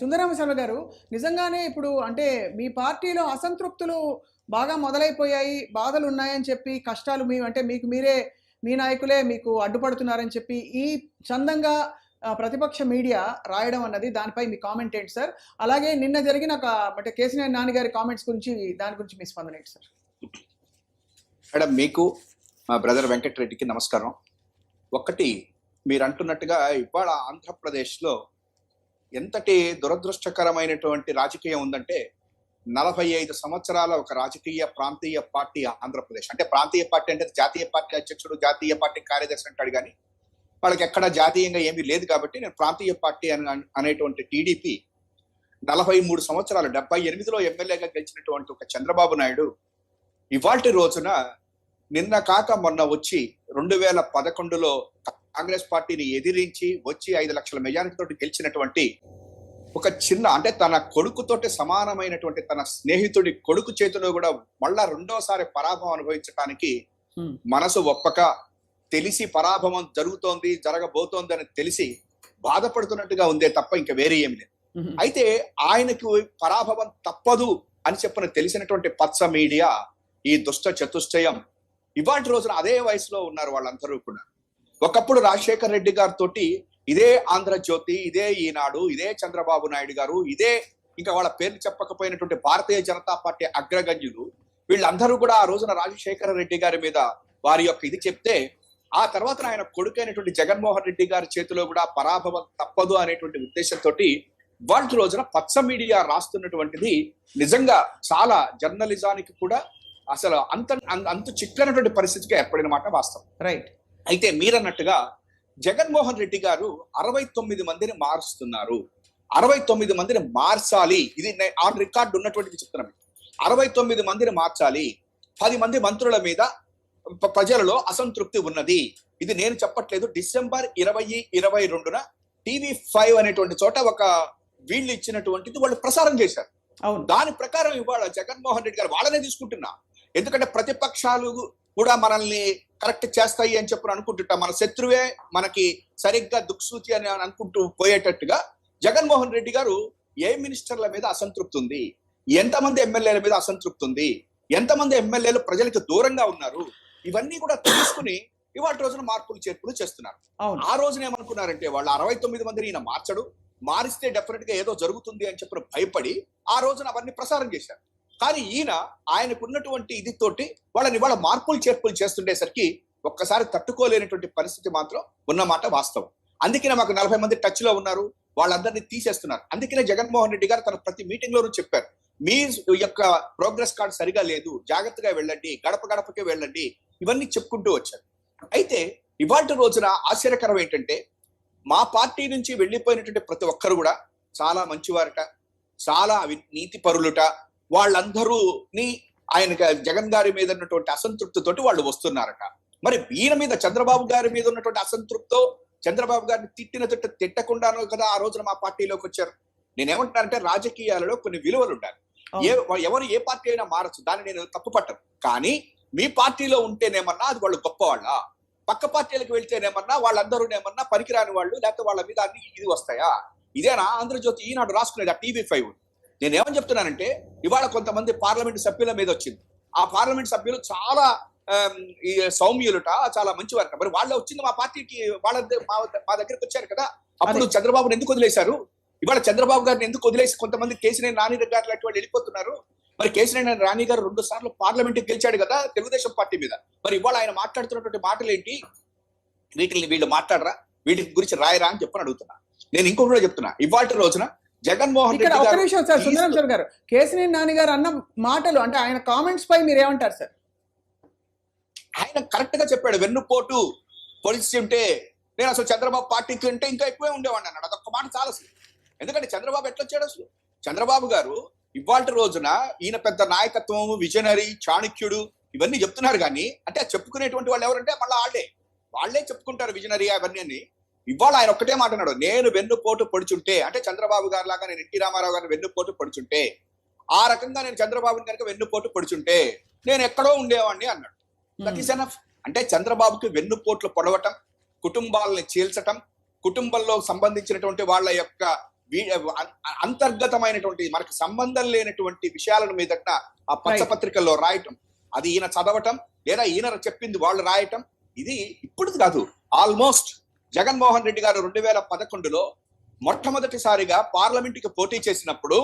సుందరరామశర్మ గారు నిజంగానే ఇప్పుడు అంటే మీ పార్టీలో అసంతృప్తులు బాగా మొదలైపోయాయి బాధలు ఉన్నాయని చెప్పి కష్టాలు మీ అంటే మీకు మీరే మీ నాయకులే మీకు అడ్డుపడుతున్నారని చెప్పి ఈ చందంగా ప్రతిపక్ష మీడియా రాయడం అన్నది దానిపై మీ కామెంట్ ఏంటి సార్? అలాగే నిన్న జరిగిన ఒక అంటే కేసీఆర్ నాన్నగారి కామెంట్స్ గురించి దాని గురించి మీ స్పందన ఏంటి సార్? మేడం మీకు మా బ్రదర్ వెంకటరెడ్డికి నమస్కారం. ఒక్కటి మీరు అంటున్నట్టుగా ఇవాళ ఆంధ్రప్రదేశ్లో ఎంతటి దురదృష్టకరమైనటువంటి రాజకీయం ఉందంటే నలభై ఐదు సంవత్సరాల ఒక రాజకీయ ప్రాంతీయ పార్టీ ఆంధ్రప్రదేశ్. అంటే ప్రాంతీయ పార్టీ అంటే జాతీయ పార్టీ అధ్యక్షుడు జాతీయ పార్టీ కార్యదర్శి అంటాడు కానీ వాళ్ళకి ఎక్కడ జాతీయంగా ఏమీ లేదు కాబట్టి నేను ప్రాంతీయ పార్టీ అని అనేటువంటి టీడీపీ నలభై మూడు సంవత్సరాలు డెబ్బై ఎనిమిదిలో ఎమ్మెల్యేగా గెలిచినటువంటి ఒక చంద్రబాబు నాయుడు ఇవాటి రోజున నిన్న కాక మొన్న వచ్చి రెండు వేల పదకొండులో కాంగ్రెస్ పార్టీని ఎదిరించి వచ్చి ఐదు లక్షల మెజారిటీతో గెలిచినటువంటి ఒక చిన్న అంటే తన కొడుకుతోటి సమానమైనటువంటి తన స్నేహితుడి కొడుకు చేతిలో కూడా మళ్ళా రెండోసారి పరాభవం అనుభవించడానికి. మనసు ఒప్పక తెలిసి పరాభవం జరుగుతోంది జరగబోతోంది అని తెలిసి బాధపడుతున్నట్టుగా ఉందే తప్ప ఇంకా వేరే ఏమి లేదు. అయితే ఆయనకు పరాభవం తప్పదు అని చెప్పిన తెలిసినటువంటి పచ్చ మీడియా ఈ దుష్ట చతుష్టయం ఇవాటి రోజున అదే వయసులో ఉన్నారు వాళ్ళందరూ కూడా ఒకప్పుడు రాజశేఖర్ రెడ్డి గారితో ఇదే ఆంధ్రజ్యోతి ఇదే ఈనాడు ఇదే చంద్రబాబు నాయుడు గారు ఇదే ఇంకా వాళ్ళ పేర్లు చెప్పకపోయినటువంటి భారతీయ జనతా పార్టీ అగ్రగణ్యులు. వీళ్ళందరూ కూడా ఆ రోజున రాజశేఖర రెడ్డి గారి మీద వారి యొక్క ఇది చెప్తే ఆ తర్వాత ఆయన కొడుకైనటువంటి జగన్మోహన్ రెడ్డి గారి చేతిలో కూడా పరాభవం తప్పదు అనేటువంటి ఉద్దేశంతో వాళ్ళ రోజున పచ్చ మీడియా రాస్తున్నటువంటిది నిజంగా చాలా జర్నలిజానికి కూడా అసలు అంత అంత చిక్కనటువంటి పరిస్థితికి ఏర్పడిన మాట వాస్తవం. రైట్ అయితే మీరన్నట్టుగా జగన్మోహన్ రెడ్డి గారు అరవై తొమ్మిది మందిని మారుస్తున్నారు. అరవై తొమ్మిది మందిని మార్చాలి. ఇది ఆన్ రికార్డు ఉన్నటువంటిది చెప్తున్నాను అరవై తొమ్మిది మందిని మార్చాలి. పది మంది మంత్రుల మీద ప్రజలలో అసంతృప్తి ఉన్నది. ఇది నేను చెప్పట్లేదు. డిసెంబర్ ఇరవై ఇరవై రెండున టీవీ ఫైవ్ అనేటువంటి చోట ఒక వీళ్ళు ఇచ్చినటువంటిది వాళ్ళు ప్రసారం చేశారు. అవును. దాని ప్రకారం ఇవాళ జగన్మోహన్ రెడ్డి గారు వాళ్ళనే తీసుకుంటున్నా. ఎందుకంటే ప్రతిపక్షాలు కూడా మనల్ని కరెక్ట్ చేస్తాయి అని చెప్పి అనుకుంటుంటా. మన శత్రువే మనకి సరిగ్గా దుక్సూచి అని అనుకుంటూ పోయేటట్టుగా జగన్మోహన్ రెడ్డి గారు ఏ మినిస్టర్ల మీద అసంతృప్తి ఉంది? ఎంతమంది ఎమ్మెల్యేల మీద అసంతృప్తి ఉంది? ఎంతమంది ఎమ్మెల్యేలు ప్రజలకు దూరంగా ఉన్నారు? ఇవన్నీ కూడా తెలుసుకుని ఇవాళ రోజున మార్పులు చేర్పులు చేస్తున్నారు. ఆ రోజున ఏమనుకున్నారంటే వాళ్ళు అరవై తొమ్మిది మందిని ఈయన మార్చడు. మారిస్తే డెఫినెట్గా ఏదో జరుగుతుంది అని చెప్పిన భయపడి ఆ రోజున అవన్నీ ప్రసారం చేశారు. కానీ ఈయన ఆయనకున్నటువంటి ఇది తోటి వాళ్ళని వాళ్ళ మార్పులు చేర్పులు చేస్తుండేసరికి ఒక్కసారి తట్టుకోలేనటువంటి పరిస్థితి మాత్రం ఉన్నమాట వాస్తవం. అందుకనే మాకు నలభై మంది టచ్లో ఉన్నారు వాళ్ళందరినీ తీసేస్తున్నారు. అందుకనే జగన్మోహన్ రెడ్డి గారు తన ప్రతి మీటింగ్ లోనూ చెప్పారు మీ యొక్క ప్రోగ్రెస్ కార్డ్ సరిగా లేదు జాగ్రత్తగా వెళ్ళండి గడప గడపకే వెళ్ళండి ఇవన్నీ చెప్పుకుంటూ వచ్చారు. అయితే ఇవాటి రోజున ఆశ్చర్యకరం ఏంటంటే మా పార్టీ నుంచి వెళ్ళిపోయినటువంటి ప్రతి ఒక్కరు కూడా చాలా మంచివారట చాలా నీతి పరులుట వాళ్ళందరూని ఆయన జగన్ గారి మీద ఉన్నటువంటి అసంతృప్తితోటి వాళ్ళు వస్తున్నారట. మరి ఈయన మీద చంద్రబాబు గారి మీద ఉన్నటువంటి అసంతృప్తితో చంద్రబాబు గారిని తిట్టిన తిట్ట తిట్టకుండానో కదా ఆ రోజున మా పార్టీలోకి వచ్చారు. నేనేమంటున్నానంటే రాజకీయాలలో కొన్ని విలువలు ఉండాలి ఏ ఎవరు ఏ పార్టీ అయినా మారచ్చు. దాన్ని నేను తప్పు పట్టను కానీ మీ పార్టీలో ఉంటేనేమన్నా అది వాళ్ళు గొప్ప వాళ్ళ పక్క పార్టీలకు వెళ్తేనేమన్నా వాళ్ళందరూనేమన్నా పనికిరాని వాళ్ళు లేకపోతే వాళ్ళ మీద అన్ని ఇది వస్తాయా? ఇదేనా? ఆంధ్రజ్యోతి ఈనాడు రాసుకునేది ఆ టీవీ ఫైవ్. నేను ఏమని చెప్తున్నానంటే ఇవాళ కొంతమంది పార్లమెంట్ సభ్యుల మీద వచ్చింది. ఆ పార్లమెంట్ సభ్యులు చాలా ఈ సౌమ్యులుట చాలా మంచివారట. మరి వాళ్ళు వచ్చింది మా పార్టీకి వాళ్ళ మా దగ్గరికి వచ్చారు కదా. అప్పుడు. చంద్రబాబుని ఎందుకు వదిలేశారు? ఇవాళ చంద్రబాబు గారిని ఎందుకు వదిలేసి కొంతమంది కేసీనేని నాని గారు లాంటి వాళ్ళు వెళ్ళిపోతున్నారు? మరి కేసీనేని రాణి గారు రెండు సార్లు పార్లమెంట్ గెలిచాడు కదా తెలుగుదేశం పార్టీ మీద. మరి ఇవాళ ఆయన మాట్లాడుతున్నటువంటి మాటలు ఏంటి వీటిని వీళ్ళు మాట్లాడరా? వీటి గురించి రాయరా అని చెప్పని అడుగుతున్నా. నేను ఇంకొకటి చెప్తున్నా. ఇవాళ రోజున జగన్మోహన్ ఇక్కడ గారు నిమిషం సార్ సుందరం గారు కేసినేని నాని గారు అన్న మాటలు అంటే ఆయన కామెంట్స్ పై మీరు ఏమంటారు సార్? ఆయన కరెక్ట్గా చెప్పాడు వెన్నుపోటు పొలిసి ఉంటే నేను అసలు చంద్రబాబు పార్టీకి ఉంటే ఇంకా ఎక్కువే ఉండేవాడిని అన్నాడు. అదొక్క మాట చాలా అసలు. ఎందుకంటే చంద్రబాబు ఎట్లా వచ్చాడు అసలు? చంద్రబాబు గారు ఇవాళ రోజున ఈయన పెద్ద నాయకత్వం విజనరీ చాణక్యుడు ఇవన్నీ చెప్తున్నారు కానీ అంటే చెప్పుకునేటువంటి వాళ్ళు ఎవరంటే మళ్ళీ వాళ్ళే. వాళ్ళే చెప్పుకుంటారు విజనరీ అవన్నీ అని. ఇవాళ ఆయన ఒక్కటే మాట అన్నాడు నేను వెన్నుపోటు పొడుచుంటే అంటే చంద్రబాబు గారి లాగా నేను ఎన్టీ రామారావు గారిని వెన్నుపోటు పొడుచుంటే ఆ రకంగా నేను చంద్రబాబుని కనుక వెన్నుపోటు పొడుచుంటే నేను ఎక్కడో ఉండేవాడిని అన్నాడు. దట్ ఈస్ ఎనఫ్ అంటే చంద్రబాబుకి వెన్నుపోట్లు పొడవటం కుటుంబాలని చీల్చటం కుటుంబంలో సంబంధించినటువంటి వాళ్ళ యొక్క అంతర్గతమైనటువంటి మనకు సంబంధం లేనటువంటి విషయాలను మీద ఆ. పత్రికల్లో రాయటం అది ఈయన చదవటం లేదా ఈయన చెప్పింది వాళ్ళు రాయటం ఇది ఇప్పుడు కాదు ఆల్మోస్ట్ జగన్మోహన్ రెడ్డి గారు రెండు వేల పదకొండులో మొట్టమొదటిసారిగా పార్లమెంట్కి పోటీ చేసినప్పుడు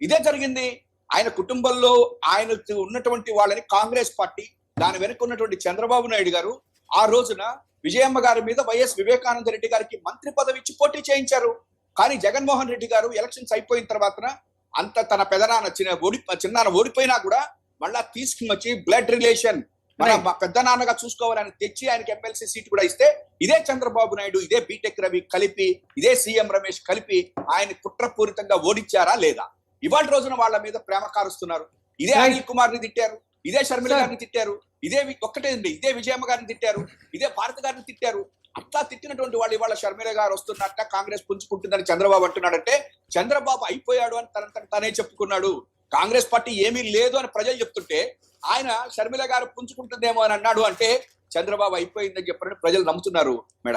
ఇదే జరిగింది. ఆయన కుటుంబంలో ఆయన ఉన్నటువంటి వాళ్ళని కాంగ్రెస్ పార్టీ దాని వెనుక ఉన్నటువంటి చంద్రబాబు నాయుడు గారు ఆ రోజున విజయమ్మ గారి మీద వైఎస్ వివేకానంద రెడ్డి గారికి మంత్రి పదవి ఇచ్చి పోటీ చేయించారు. కానీ జగన్మోహన్ రెడ్డి గారు ఎలక్షన్స్ అయిపోయిన తర్వాత అంత తన పెదనాన్న చిన్న ఓడి చిన్నాన్న ఓడిపోయినా కూడా మళ్ళా తీసుకుని వచ్చి బ్లడ్ రిలేషన్ మన Right. పెద్ద నాన్నగా చూసుకోవాలని తెచ్చి ఆయనకి ఎమ్మెల్సీ సీట్ కూడా ఇస్తే ఇదే చంద్రబాబు నాయుడు ఇదే బీటెక్ రవి కలిపి ఇదే సీఎం రమేష్ కలిపి ఆయన కుట్రపూరితంగా ఓడించారా లేదా? ఇవాళ రోజున వాళ్ళ మీద ప్రేమ కారుస్తున్నారు. ఇదే. అనిల్ కుమార్ని తిట్టారు. ఇదే షర్మిల. గారిని తిట్టారు. ఇదే ఒక్కటే ఉంది ఇదే విజయమ్మ గారిని తిట్టారు. ఇదే భారత గారిని తిట్టారు. అట్లా తిట్టినటువంటి వాళ్ళు ఇవాళ షర్మిల గారు వస్తున్నట్ట కాంగ్రెస్ పుంజుకుంటుందని చంద్రబాబు అంటున్నాడంటే చంద్రబాబు అయిపోయాడు అని తన తనే చెప్పుకున్నాడు. కాంగ్రెస్ పార్టీ ఏమీ లేదు అని ప్రజలు చెప్తుంటే ఆయన షర్మిల గారు పుంజుకుంటుందేమో అని అన్నాడు అంటే చంద్రబాబు అయిపోయిందని చెప్పారని ప్రజలు నమ్ముతున్నారు మేడం.